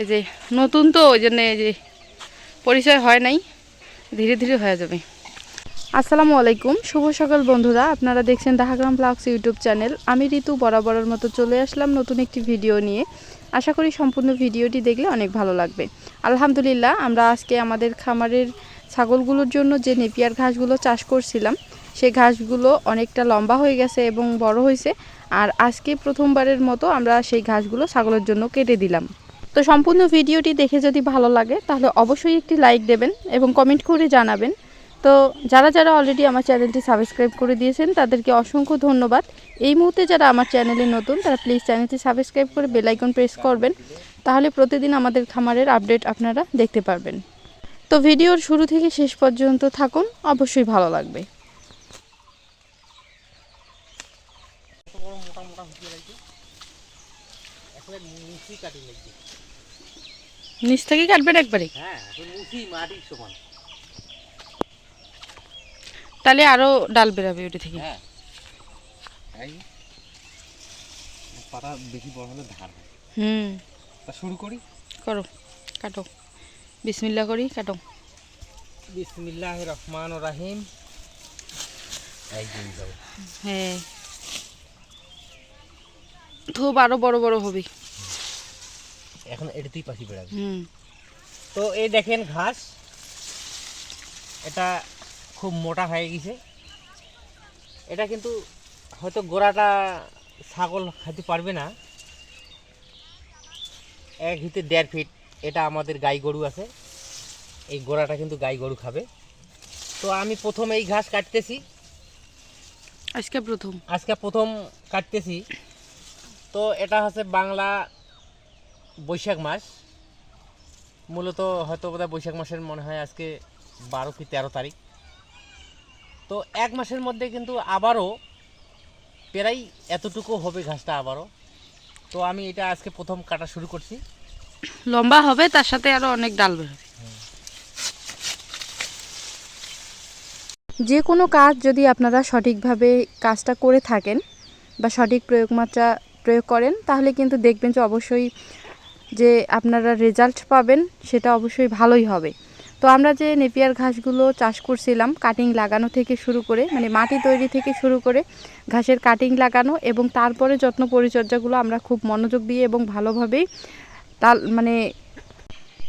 এই যে নতুন তো, ওই জন্য এই যে পরিচয় হয় নাই, ধীরে ধীরে হয়ে যাবে। আসসালামু আলাইকুম, শুভ সকাল বন্ধুরা, আপনারা দেখছেন দাহাগ্রাম ব্লগস ইউটিউব চ্যানেল। আমি ঋতু বরাবরের মতো চলে আসলাম নতুন একটি ভিডিও নিয়ে। আশা করি সম্পূর্ণ ভিডিওটি দেখলে অনেক ভালো লাগবে। আলহামদুলিল্লাহ, আমরা আজকে আমাদের খামারের ছাগলগুলোর জন্য যে নেপিয়ার ঘাসগুলো চাষ করছিলাম সেই ঘাসগুলো অনেকটা লম্বা হয়ে গেছে এবং বড় হয়েছে। আর আজকে প্রথমবারের মতো আমরা সেই ঘাসগুলো ছাগলের জন্য কেটে দিলাম। তো সম্পূর্ণ ভিডিওটি দেখে যদি ভালো লাগে, তাহলে অবশ্যই একটি লাইক দেবেন এবং কমেন্ট করে জানাবেন। তো যারা যারা অলরেডি আমার চ্যানেলটি সাবস্ক্রাইব করে দিয়েছেন, তাদেরকে অসংখ্য ধন্যবাদ। এই মুহূর্তে যারা আমার চ্যানেলে নতুন, তারা প্লিজ চ্যানেলটি সাবস্ক্রাইব করে বেলাইকন প্রেস করবেন। তাহলে প্রতিদিন আমাদের খামারের আপডেট আপনারা দেখতে পারবেন। তো ভিডিওর শুরু থেকে শেষ পর্যন্ত থাকুন, অবশ্যই ভালো লাগবে। বড় মুসি কাটি নিচ থেকে কাটবেন একবারে? হ্যাঁ এখন মুসি মাটির সমান। তাহলে আরও ডাল বেরাবে ওটা থেকে। হ্যাঁ। পাতা বেশি বড় হলে ধার হয়। হুম। তা শুরু করি? করো কাটো। বিসমিল্লা করি কাটো। বিসমিল্লাহ রহমান রাহিম। হ্যাঁ। থোপ আরও বড় বড় হবে। এখন এটাতেই পাখি বেড়াবে। হুম। তো এই দেখেন ঘাস। এটা খুব মোটা হয়ে গেছে। এটা কিন্তু হয়তো গোড়াটা ছাগল খাইতে পারবে না। এক হিতে দেড় ফিট। এটা আমাদের গাই গরু আছে। এই গোড়াটা কিন্তু গাই গরু খাবে। তো আমি প্রথম এই ঘাস কাটতেছি। আজকে প্রথম। আজকে প্রথম কাটতেছি। তো এটা হচ্ছে বাংলা বৈশাখ মাস। মূলত হয়তো বোধহয় বৈশাখ মাসের মনে হয় আজকে বারো কি তেরো তারিখ। তো এক মাসের মধ্যে কিন্তু আবারও প্রায় এতটুকু হবে ঘাসটা আবারও। তো আমি এটা আজকে প্রথম কাটা শুরু করছি। লম্বা হবে তার সাথে আরও অনেক ডাল বেরোবে যে কোনো কাজ যদি আপনারা সঠিকভাবে কাজটা করে থাকেন বা সঠিক প্রয়োগ মাত্রা প্রয়োগ করেন, তাহলে কিন্তু দেখবেন যে অবশ্যই যে আপনারা রেজাল্ট পাবেন, সেটা অবশ্যই ভালোই হবে। তো আমরা যে নেপিয়ার ঘাসগুলো চাষ করছিলাম কাটিং লাগানো থেকে শুরু করে মানে মাটি তৈরি থেকে শুরু করে ঘাসের কাটিং লাগানো এবং তারপরে যত্ন পরিচর্যাগুলো আমরা খুব মনোযোগ দিয়ে এবং ভালোভাবেই তাল মানে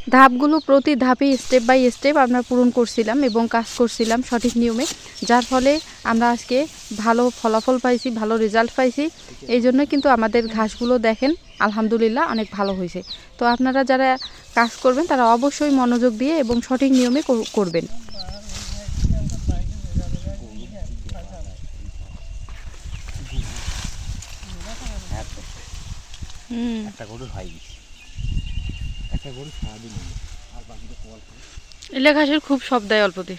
ধাপগুলো প্রতি ধাপে স্টেপ বাই স্টেপ আমরা পূরণ করছিলাম এবং কাজ করছিলাম সঠিক নিয়মে যার ফলে আমরা আজকে ভালো ফলাফল পাইছি ভালো রেজাল্ট পাইছি। এই জন্য কিন্তু আমাদের ঘাসগুলো দেখেন আলহামদুলিল্লাহ অনেক ভালো হয়েছে। তো আপনারা যারা কাজ করবেন তারা অবশ্যই মনোযোগ দিয়ে এবং সঠিক নিয়মে করবেন। হুম। একটা গরু হয় একটা গরু সারাদিন আর বাকিটা কল এলে ঘাসের খুব সব দেয় অল্পতে।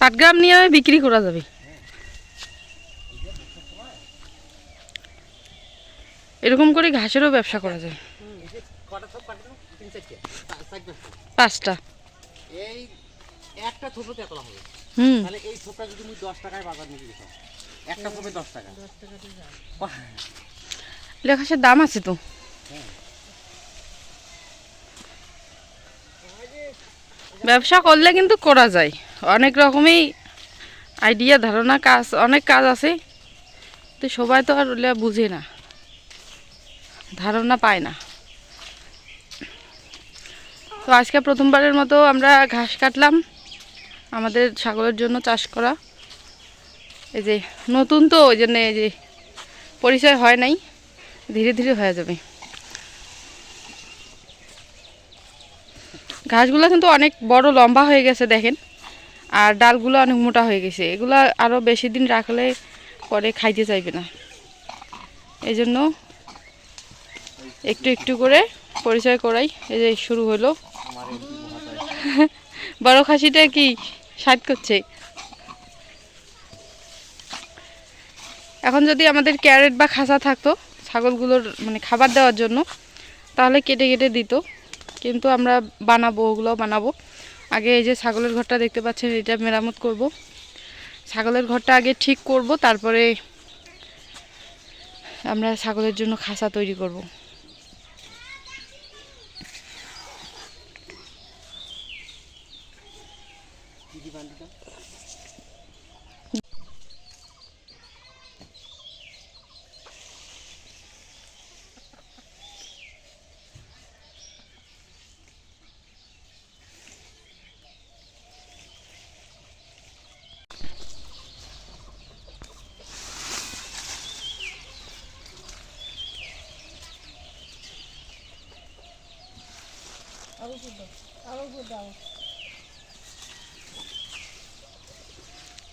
পাটগ্রাম নিয়ে বিক্রি করা যাবে। এরকম করে ঘাসেরও ব্যবসা করা যায়। পাঁচটা। এই একটা ছোপতে এত হবে। হুম। তাহলে এই ছোপটা যদি তুমি দশ টাকায় বাজার নিয়ে দিতাম একটা ছোপে দশ টাকা। বাহ, এলে ঘাসের দাম আছে তো। ব্যবসা করলে কিন্তু করা যায়। অনেক রকমই আইডিয়া ধারণা, কাজ, অনেক কাজ আছে। তো সবাই তো আর বুঝে না। ধারণা পায় না। তো আজকে প্রথমবারের মতো আমরা ঘাস কাটলাম। আমাদের ছাগলের জন্য চাষ করা। এই যে নতুন তো, ওই জন্য এই যে পরিচয় হয় নাই। ধীরে ধীরে হয়ে যাবে। ঘাসগুলো কিন্তু অনেক বড়, লম্বা হয়ে গেছে দেখেন। আর ডালগুলো অনেক মোটা হয়ে গেছে। এগুলো আরও বেশি দিন রাখলে পরে খাইতে চাইবে না। এই জন্য একটু একটু করে পরিচয় করাই। এই যে শুরু হলো। বড় খাসিটা কি সাত করছে? এখন যদি আমাদের ক্যারেট বা খাসা থাকতো ছাগলগুলোর মানে খাবার দেওয়ার জন্য, তাহলে কেটে কেটে দিত। কিন্তু আমরা বানাবো ওগুলো বানাবো। আগে এই যে ছাগলের ঘরটা দেখতে পাচ্ছেন, এটা মেরামত করব। ছাগলের ঘরটা আগে ঠিক করব, তারপরে আমরা ছাগলের জন্য খাসা তৈরি করব।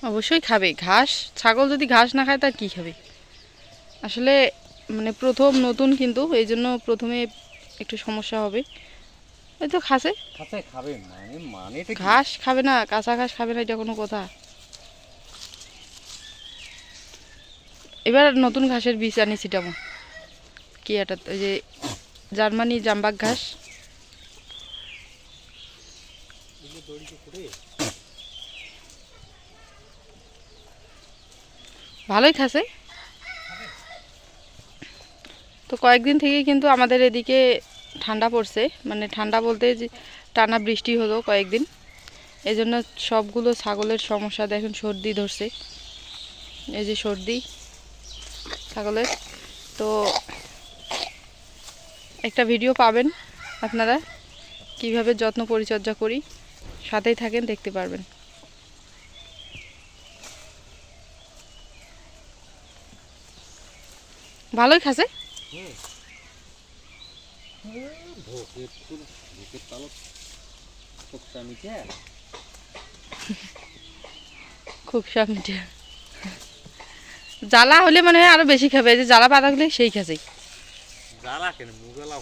অবশ্যই খাবে। ঘাস ছাগল যদি ঘাস না খায় তার কি খাবে? আসলে মানে প্রথম নতুন কিন্তু এই জন্য প্রথমে একটু সমস্যা হবে। ওই তো খাসে। খাবে মানে মানে ঘাস খাবে না কাঁচা ঘাস খাবে না এটা কোনো কথা। এবার নতুন ঘাসের বীজ আনি ছিটামো কি এটা ওই যে জার্মানি জাম্বাক ঘাস। ভালোই খাসে। তো কয়েকদিন থেকে কিন্তু আমাদের এদিকে ঠান্ডা পড়ছে। মানে ঠান্ডা বলতে যে টানা বৃষ্টি হলো কয়েকদিন। এই জন্য সবগুলো ছাগলের সমস্যা দেখুন, সর্দি ধরছে। এই যে সর্দি ছাগলের। তো একটা ভিডিও পাবেন আপনারা, কীভাবে যত্ন পরিচর্যা করি। সাথেই থাকেন, দেখতে পারবেন। ভালোই খাসে খুব সব জ্বালা হলে মনে আরও বেশি খাবে যে জ্বালা পাতা হলে সেই খাসে জ্বালা কেন? মুগলাও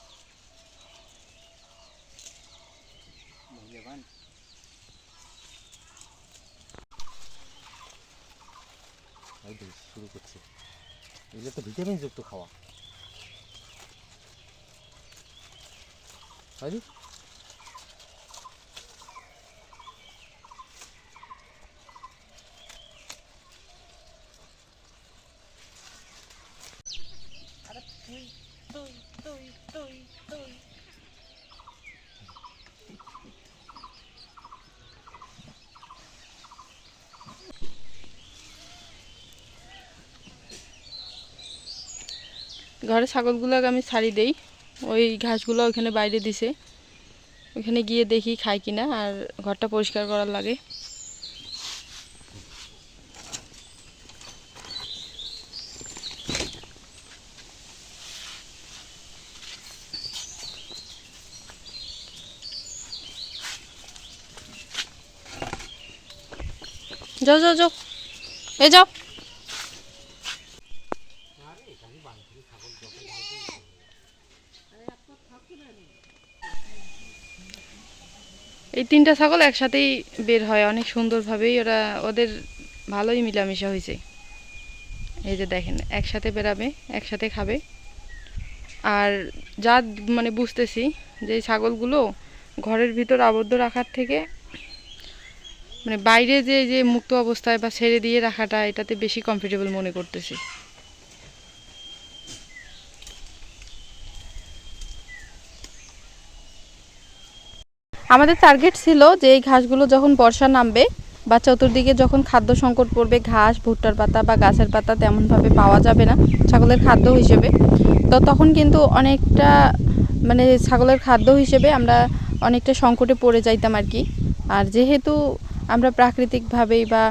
মূল্যবান এই দেখ শুরু করছে। এগুলো তো ভিটামিন যুক্ত খাওয়া। হয়নি? ঘরে ছাগলগুলোকে আমি ছাড়ি দেই। ওই ঘাসগুলো ওখানে বাইরে দিছে। ওখানে গিয়ে দেখি খায় কিনা আর ঘরটা পরিষ্কার করার লাগে। যাও যাও যাও। এ যাও। এই তিনটা ছাগল একসাথেই বের হয়, অনেক সুন্দরভাবেই। ওরা, ওদের ভালোই মিলামিশা হয়েছে। এই যে দেখেন, একসাথে বেরাবে একসাথে খাবে। আর যা মানে বুঝতেছি যে ছাগলগুলো ঘরের ভিতর আবদ্ধ রাখার থেকে মানে বাইরে যে যে মুক্ত অবস্থায় বা ছেড়ে দিয়ে রাখাটা, এটাতে বেশি কমফোর্টেবল মনে করতেছি। আমাদের টার্গেট ছিল যে এই ঘাসগুলো যখন বর্ষা নামবে বা চতুর্দিকে যখন খাদ্য সংকট পড়বে, ঘাস, ভুট্টার পাতা বা গাছের পাতা তেমনভাবে পাওয়া যাবে না ছাগলের খাদ্য হিসেবে। তো তখন কিন্তু অনেকটা মানে ছাগলের খাদ্য হিসেবে আমরা অনেকটা সংকটে পড়ে যাইতাম আর কি। আর যেহেতু আমরা প্রাকৃতিকভাবেই বা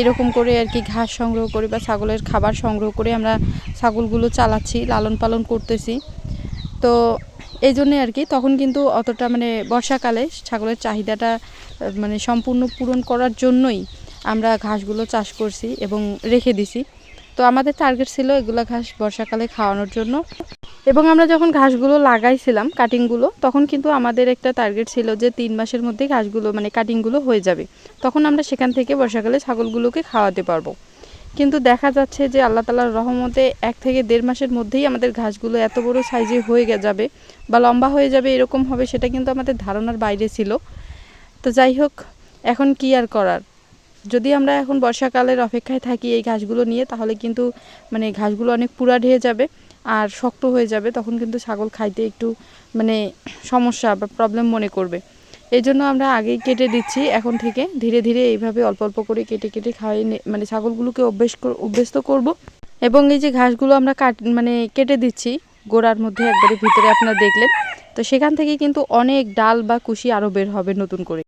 এরকম করে আর কি ঘাস সংগ্রহ করি বা ছাগলের খাবার সংগ্রহ করে আমরা ছাগলগুলো চালাচ্ছি, লালন পালন করতেছি। তো এই জন্যে আর কি, তখন কিন্তু অতটা মানে বর্ষাকালে ছাগলের চাহিদাটা মানে সম্পূর্ণ পূরণ করার জন্যই আমরা ঘাসগুলো চাষ করছি এবং রেখে দিছি। তো আমাদের টার্গেট ছিল এগুলো ঘাস বর্ষাকালে খাওয়ানোর জন্য। এবং আমরা যখন ঘাসগুলো লাগাইছিলাম কাটিংগুলো তখন কিন্তু আমাদের একটা টার্গেট ছিল যে তিন মাসের মধ্যে ঘাসগুলো মানে কাটিংগুলো হয়ে যাবে। তখন আমরা সেখান থেকে বর্ষাকালে ছাগলগুলোকে খাওয়াতে পারব। কিন্তু দেখা যাচ্ছে যে আল্লাহ তালার রহমতে এক থেকে দেড় মাসের মধ্যেই আমাদের ঘাসগুলো এত বড় সাইজে হয়ে যাবে বা লম্বা হয়ে যাবে, এরকম হবে সেটা কিন্তু আমাদের ধারণার বাইরে ছিল। তো যাই হোক, এখন কি আর করার? যদি আমরা এখন বর্ষাকালের অপেক্ষায় থাকি এই ঘাসগুলো নিয়ে, তাহলে কিন্তু মানে ঘাসগুলো অনেক পুরা ঢেয়ে যাবে আর শক্ত হয়ে যাবে, তখন কিন্তু ছাগল খাইতে একটু মানে সমস্যা বা প্রবলেম মনে করবে। এই জন্য আমরা আগেই কেটে দিচ্ছি এখন থেকে। ধীরে ধীরে এইভাবে অল্প অল্প করে কেটে কেটে খাওয়াই মানে ছাগলগুলোকে অভ্যেস অভ্যস্ত করব। এবং এই যে ঘাসগুলো আমরা কাট মানে কেটে দিচ্ছি গোড়ার মধ্যে একবারে ভিতরে আপনারা দেখলেন। তো সেখান থেকে কিন্তু অনেক ডাল বা কুশি আরও বের হবে নতুন করে।